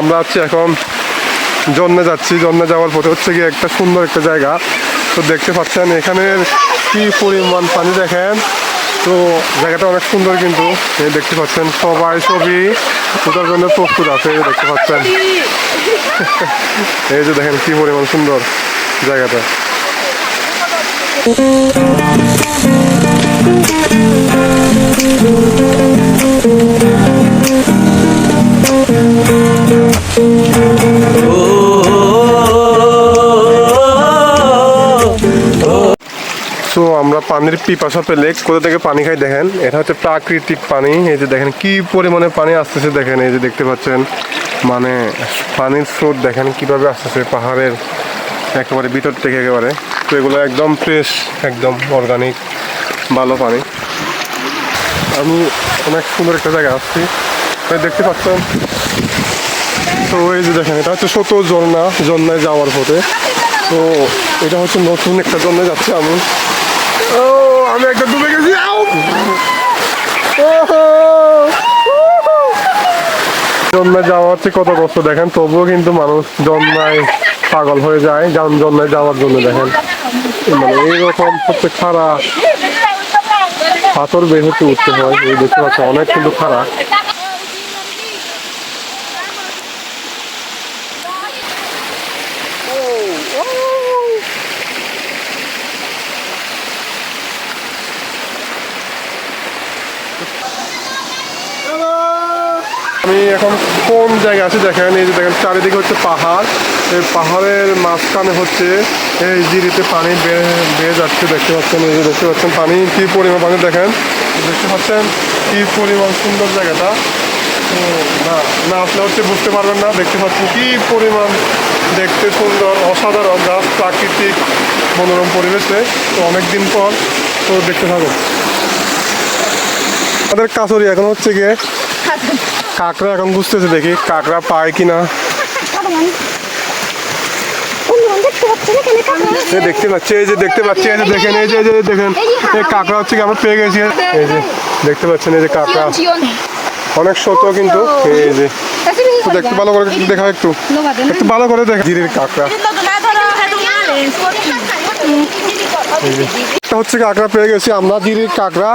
আমরা হচ্ছে এখন জন্মে যাচ্ছি, জন্মে যাওয়ার পথে হচ্ছে গিয়ে একটা সুন্দর একটা জায়গা। তো দেখতে পাচ্ছেন এখানের কি পরিমাণ পানি দেখেন। তো জায়গাটা অনেক সুন্দর কিন্তু। এই দেখতে পাচ্ছেন, সবাই ছবি ওটার জন্য প্রস্তুত আছে দেখতে পাচ্ছেন। এই যে দেখেন কি পরিমাণ সুন্দর জায়গাটা। তো পানির পিপাসা পেলে কোথা থেকে পানি খাই দেখেন? এটা হচ্ছে প্রাকৃতিক পানি। এই যে দেখেন কি পরিমাণে পানি আসতেছে দেখেন, এই যে দেখতে পাচ্ছেন। মানে পানির স্রোত দেখেন কীভাবে আসতেছে পাহাড়ের একেবারে ভিতর থেকে একেবারে। তো এগুলো একদম ফ্রেশ একদম অর্গানিক ভালো পানি। আমি অনেক সুন্দর একটা জায়গায় আসছি। দেখতে পাচ্ছেন? তো এই যে দেখেন, এটা হচ্ছে ছোট ঝর্ণা, ঝর্ণায় যাওয়ার পথে। তো এটা হচ্ছে নতুন একটা ঝর্ণায় যাচ্ছে আমি। জন্মায় যাওয়া হচ্ছে কত কষ্ট দেখেন, তবুও কিন্তু মানুষ জন্মায় পাগল হয়ে যায় যান জন্মে যাওয়ার জন্য দেখেন। মানে এইরকম হচ্ছে খারাপ পাথর বের হচ্ছে উঠতে হয়, এই দেখতে পাচ্ছি অনেক কিন্তু খারাপ আমি এখন কোন জায়গায় আছি দেখেন? এই যে দেখেন, চারিদিকে হচ্ছে পাহাড়। এই পাহাড়ের মাঝখানে হচ্ছে এই জিরিতে পানি বেয়ে বেড়ে যাচ্ছে, দেখতে পাচ্ছেন, এই যে দেখতে পাচ্ছেন পানি। কি পরিমাণ পানি দেখেন? দেখতে পাচ্ছেন? কি পরিমাণ সুন্দর জায়গাটা। না না আসলে হচ্ছে বুঝতে পারবেন না। দেখতে পাচ্ছেন কি পরিমাণ দেখতে সুন্দর, অসাধারণ গাছ প্রাকৃতিক মনোরম পরিবেশে। তো অনেকদিন পর তো দেখতে থাকুন। আমাদের কাছরি এখন হচ্ছে গিয়ে কাঁকড়া এখন বুঝতেছে দেখি, কাঁকড়া পায় কিনা। দেখতে পাচ্ছি, এই যে দেখতে পাচ্ছি, এই যে দেখেন, এই যে দেখেন, এই কাঁকড়া হচ্ছে কি আমরা পেয়ে গেছি। এই যে, দেখতে পাচ্ছেন, এই যে কাঁকড়া। অনেক শত কিন্তু, এই যে। দেখতে ভালো করে দেখা একটু। একটু ভালো করে দেখা জিরির কাঁকড়া। এটা হচ্ছে কাঁকড়া পেয়ে গেছি আমরা, জিরির কাঁকড়া।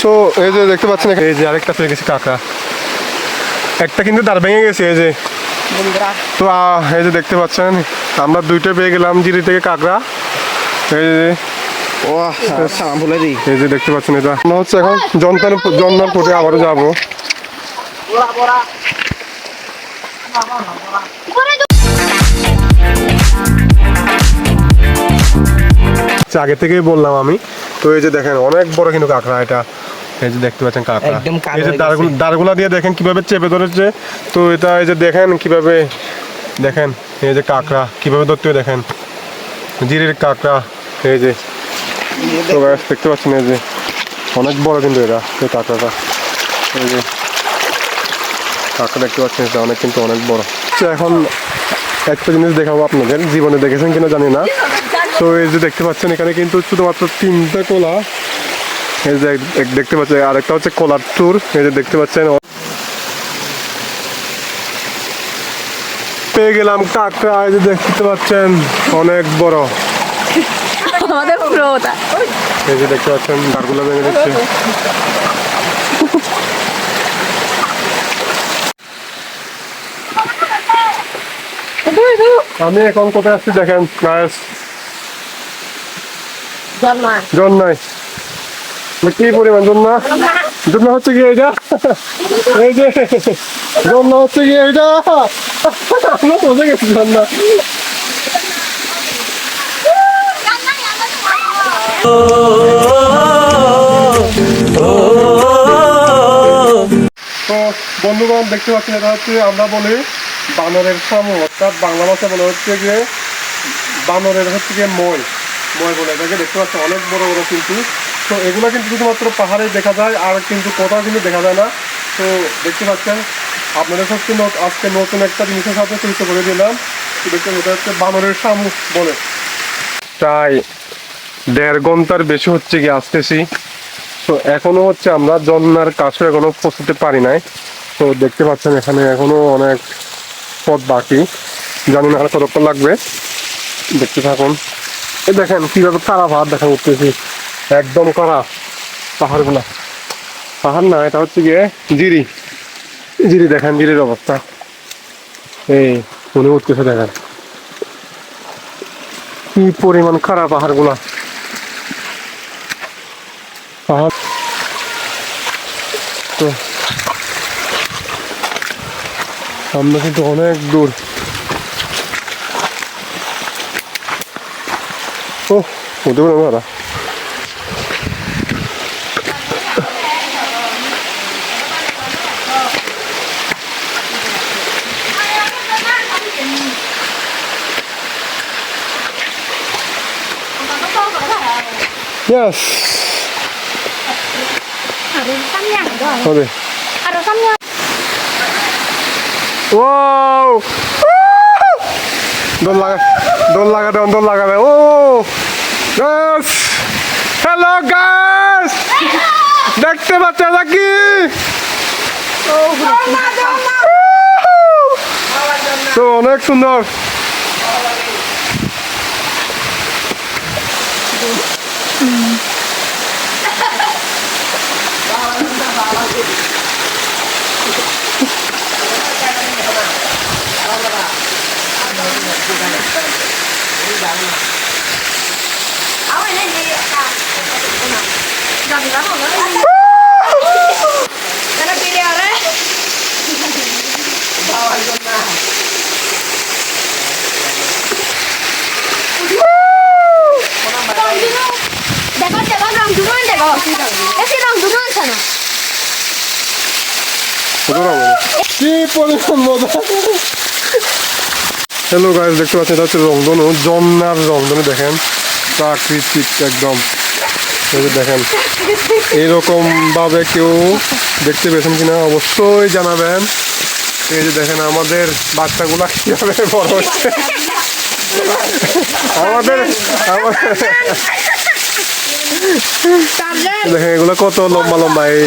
সো এই যে দেখতে পাচ্ছেন, এই যে আরেকটা পেয়ে গেছি কাঁকড়া। একটা কিন্তু দাঁড় ভেঙে গেছে এই যে। তো এই যে দেখতে পাচ্ছেন আমরা দুইটা পেয়ে গেলাম জিরি থেকে কাঁকড়া। এই যে এই দেখতে পাচ্ছেন এটা। হচ্ছে এখন জন্তার জন্নার পথে আবারও যাব। আচ্ছা, আগে থেকেই বললাম আমি। তো এই যে দেখেন অনেক বড় কিন্তু কাঁকড়া এটা। এই যে দেখতে পাচ্ছেন কাঁকড়া। একদম এই যে দাঁড়গুলো দিয়ে দেখেন কীভাবে চেপে ধরেছে। তো এটা এই যে দেখেন কীভাবে দেখেন এই যে কাঁকড়া কীভাবে ধরতে দেখেন। জিরের কাঁকড়া এই যে। তো guys, দেখতে পাচ্ছেন এই যে অনেক বড় কিন্তু এটা এই কাঁকড়াটা। এই যে কাঁকড়া দেখতে পাচ্ছেন এটা অনেক কিন্তু অনেক বড়। এখন একটা জিনিস দেখাবো আপনাদের জীবনে দেখেছেন কিনা জানি না। তো এই যে দেখতে পাচ্ছেন এখানে কিন্তু শুধুমাত্র তিনটা কোলা এই যে দেখতে পাচ্ছেন আরেকটা হচ্ছে কোলার ট্যুর এই যে দেখতে পাচ্ছেন পেয়ে গেলাম কাঁকড়া এই যে দেখতে পাচ্ছেন অনেক বড়। আমাদের পুরোটা। এই যে দেখতে পাচ্ছেন দাঁড়গুলো ভেঙে দিচ্ছে। আমি এখন কোথায় আসছি দেখেন নায়স জন নাই কি পরিমাণ জন্না? জন্না হচ্ছে কি এই যে হচ্ছে কি এইটা? আমরা পৌঁছে গেছি জন্না। তো বন্ধুগণ, দেখতে পাচ্ছেন, এটা হচ্ছে আমরা বলি বানরের সামু অর্থাৎ বাংলা ভাষা বলে হচ্ছে গিয়ে বানরের হচ্ছে গিয়ে মই মই বলে এটাকে দেখতে পাচ্ছেন, অনেক বড় বড় কিন্তু তো এগুলো কিন্তু শুধুমাত্র পাহাড়ে দেখা যায়, আর কিন্তু কোথাও কিন্তু দেখা যায় না। তো দেখতে পাচ্ছেন, আপনাদের ন- আজকে নতুন একটা জিনিসের সাথে পরিচিত করে দিলাম। দেখতে এটা হচ্ছে বানরের শামুক বলে। প্রায় দেড় ঘণ্টার বেশি হচ্ছে গিয়ে আসতেছি। তো এখনও হচ্ছে আমরা জন্নার কাছে এখনও পৌঁছতে পারি নাই। তো দেখতে পাচ্ছেন, এখানে এখনও অনেক পথ বাকি। জানি না আর কতক্ষণ লাগবে। দেখতে থাকুন। এই দেখেন, কীভাবে কারা ভাত দেখা উঠতেছি একদম কারা পাহাড়গুলা। পাহাড় না, এটা হচ্ছে গিয়ে জিরি। জিরি দেখেন, জিরির অবস্থা। এই উনি উঠতেছে দেখেন। কি পরিমাণ খারাপ পাহাড়গুলা। পাহাড়। তো সামনে কিন্তু অনেক দূর। ও ওদের ওরা Yes. Sorry. Wow. দোল লাগা দোল লাগা দোল দোল লাগাবে ও গাছ হ্যালো গাছ দেখতে বাচ্চা নাকি? Oh, তো অনেক সুন্দর। Mm. কি পরিমাণ মজা? হ্যালো গাইজ দেখতে পাচ্ছেন এটা হচ্ছে রংধনু জন্নার রংধনু দেখেন। প্রাকৃতিক একদম। দেখেন এরকম ভাবে কেউ দেখতে পেয়েছেন কিনা অবশ্যই জানাবেন। এই যে দেখেন আমাদের বাচ্চাগুলা কীভাবে বড় হচ্ছে। আমাদের আমাদের দেখেন এগুলো কত লম্বা লম্বা এই।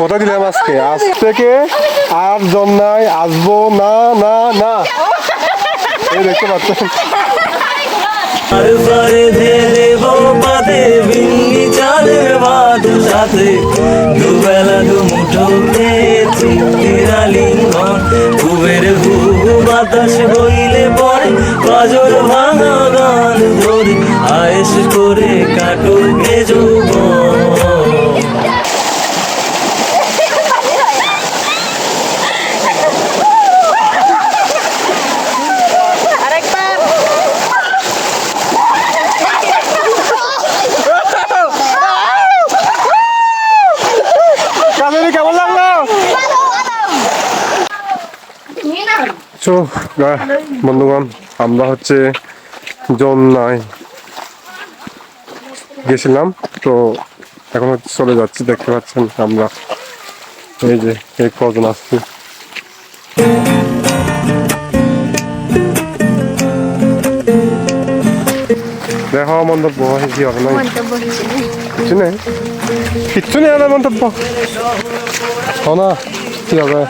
কথা দিলাম আজকে। আজ থেকে আর জন্নায় আসব না না না। দেখতে পাচ্ছেন। দুবেলা দুমুঠো বাতাস হইলে পরে গজর ভাঙা। কাজেরি কেমন লাগল। তো বন্ধুগণ আমরা হচ্ছে জন্নায় গেছিলাম তো এখন হচ্ছে চলে যাচ্ছি দেখতে পাচ্ছেন আমরা। এই যে এই কজন আসছি। দেখা মন্তব্য কি হবে না মন্তব্য কিছু নেই কিছু নেই কিচ্ছু নেই আমার মন্তব্য হো না কি হবে